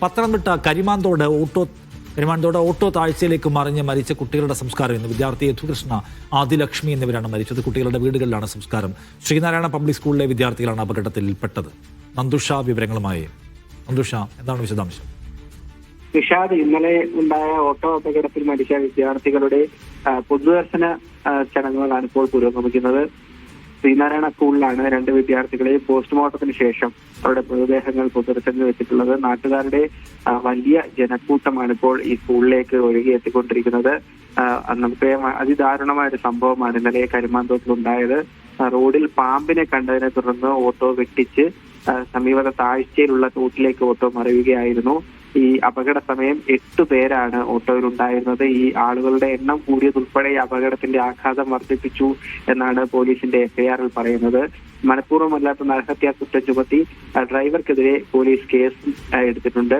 Pathanamthitta Karimanthodu auto Karimanthodu auto താഴ്ചയിലേക്ക് മറിഞ്ഞ് മരിച്ച കുട്ടികളുടെ സംസ്കാരം ഇന്ന്. വിദ്യാർത്ഥി യഥുകൃഷ്ണ ആദിലക്ഷ്മി എന്നിവരാണ് മരിച്ചത്. കുട്ടികളുടെ വീടുകളിലാണ് സംസ്കാരം. ശ്രീനാരായണ പബ്ലിക് സ്കൂളിലെ വിദ്യാർത്ഥികളാണ് അപകടത്തിൽപ്പെട്ടത്. നന്ദുഷ വിവരങ്ങളുമായി. നന്ദുഷ എന്താണ് വിശദാംശം? നിഷാദ് ഇന്നലെ ഉണ്ടായ ഓട്ടോ അപകടത്തിൽ മരിച്ച വിദ്യാർത്ഥികളുടെ പൊതുദർശന ചടങ്ങുകളാണ് ഇപ്പോൾ പുരോഗമിക്കുന്നത്. ശ്രീനാരായണ സ്കൂളിലാണ് രണ്ട് വിദ്യാർത്ഥികളെയും പോസ്റ്റ്മോർട്ടത്തിന് ശേഷം അവരുടെ മൃതദേഹങ്ങൾ പൊതുദർശനത്തിന് വെച്ചിട്ടുള്ളത്. നാട്ടുകാരുടെ വലിയ ജനക്കൂട്ടമാണ് ഇപ്പോൾ ഈ സ്കൂളിലേക്ക് ഒഴുകിയെത്തിക്കൊണ്ടിരിക്കുന്നത് നമുക്ക് അതിദാരുണമായ ഒരു സംഭവമാണ് ഇന്നലെ കരിമാന്തോട്ടിൽ ഉണ്ടായത്. റോഡിൽ പാമ്പിനെ കണ്ടതിനെ തുടർന്ന് ഓട്ടോ വെട്ടിച്ച് സമീപത്തെ താഴ്ചയിലുള്ള തോട്ടിലേക്ക് ഓട്ടോ മറിയുകയായിരുന്നു. ഈ അപകട സമയം എട്ടു പേരാണ് ഓട്ടോയിൽ ഉണ്ടായിരുന്നത് ഈ ആളുകളുടെ എണ്ണം കൂടിയതുൾപ്പെടെ ഈ അപകടത്തിന്റെ ആഘാതം വർദ്ധിപ്പിച്ചു എന്നാണ് പോലീസിന്റെ എഫ്ഐആറിൽ പറയുന്നത്. മനഃപൂർവമല്ലാത്ത നരഹത്യാ കുറ്റം ചുമത്തി ഡ്രൈവർക്കെതിരെ പോലീസ് കേസ് എടുത്തിട്ടുണ്ട്.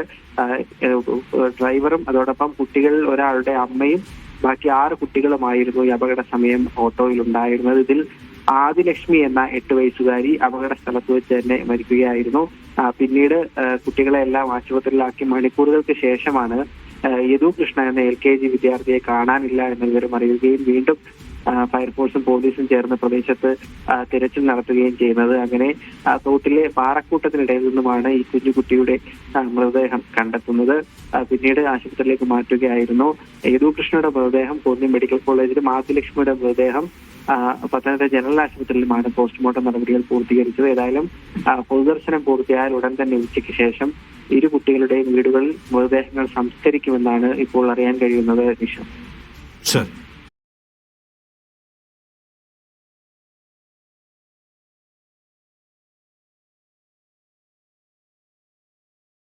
ഡ്രൈവറും അതോടൊപ്പം കുട്ടികളിൽ ഒരാളുടെ അമ്മയും ബാക്കി ആറ് കുട്ടികളുമായിരുന്നു ഈ അപകട സമയം ഓട്ടോയിൽ ഉണ്ടായിരുന്നത് ഇതിൽ ആദിലക്ഷ്മി എന്ന എട്ട് വയസ്സുകാരി അപകട സ്ഥലത്ത് വെച്ച് തന്നെ മരിക്കുകയായിരുന്നു. പിന്നീട് കുട്ടികളെ എല്ലാം ആശുപത്രിയിലാക്കി മണിക്കൂറുകൾക്ക് ശേഷമാണ് യദു കൃഷ്ണ എന്ന എൽ കെ ജി വിദ്യാർത്ഥിയെ കാണാനില്ല എന്ന വിവരം അറിയുകയും വീണ്ടും ഫയർഫോഴ്സും പോലീസും ചേർന്ന് പ്രദേശത്ത് തിരച്ചിൽ നടത്തുകയും ചെയ്യുന്നത്. അങ്ങനെ തോട്ടിലെ പാറക്കൂട്ടത്തിനിടയിൽ നിന്നുമാണ് ഈ കുഞ്ഞു കുട്ടിയുടെ മൃതദേഹം കണ്ടെത്തുന്നത്. പിന്നീട് ആശുപത്രിയിലേക്ക് മാറ്റുകയായിരുന്നു. യേതുകൃഷ്ണയുടെ മൃതദേഹം കോന്നി മെഡിക്കൽ കോളേജിലും ആദിലക്ഷ്മിയുടെ മൃതദേഹം പത്തനംതിട്ട ജനറൽ ആശുപത്രിയിലുമാണ് പോസ്റ്റ്മോർട്ടം നടപടികൾ പൂർത്തീകരിച്ചത്. ഏതായാലും പൊതുദർശനം പൂർത്തിയായാൽ ഉടൻ തന്നെ ഉച്ചയ്ക്ക് ശേഷം ഇരു കുട്ടികളുടെയും വീടുകളിൽ മൃതദേഹങ്ങൾ സംസ്കരിക്കുമെന്നാണ് ഇപ്പോൾ അറിയാൻ കഴിയുന്നത് നിഷ.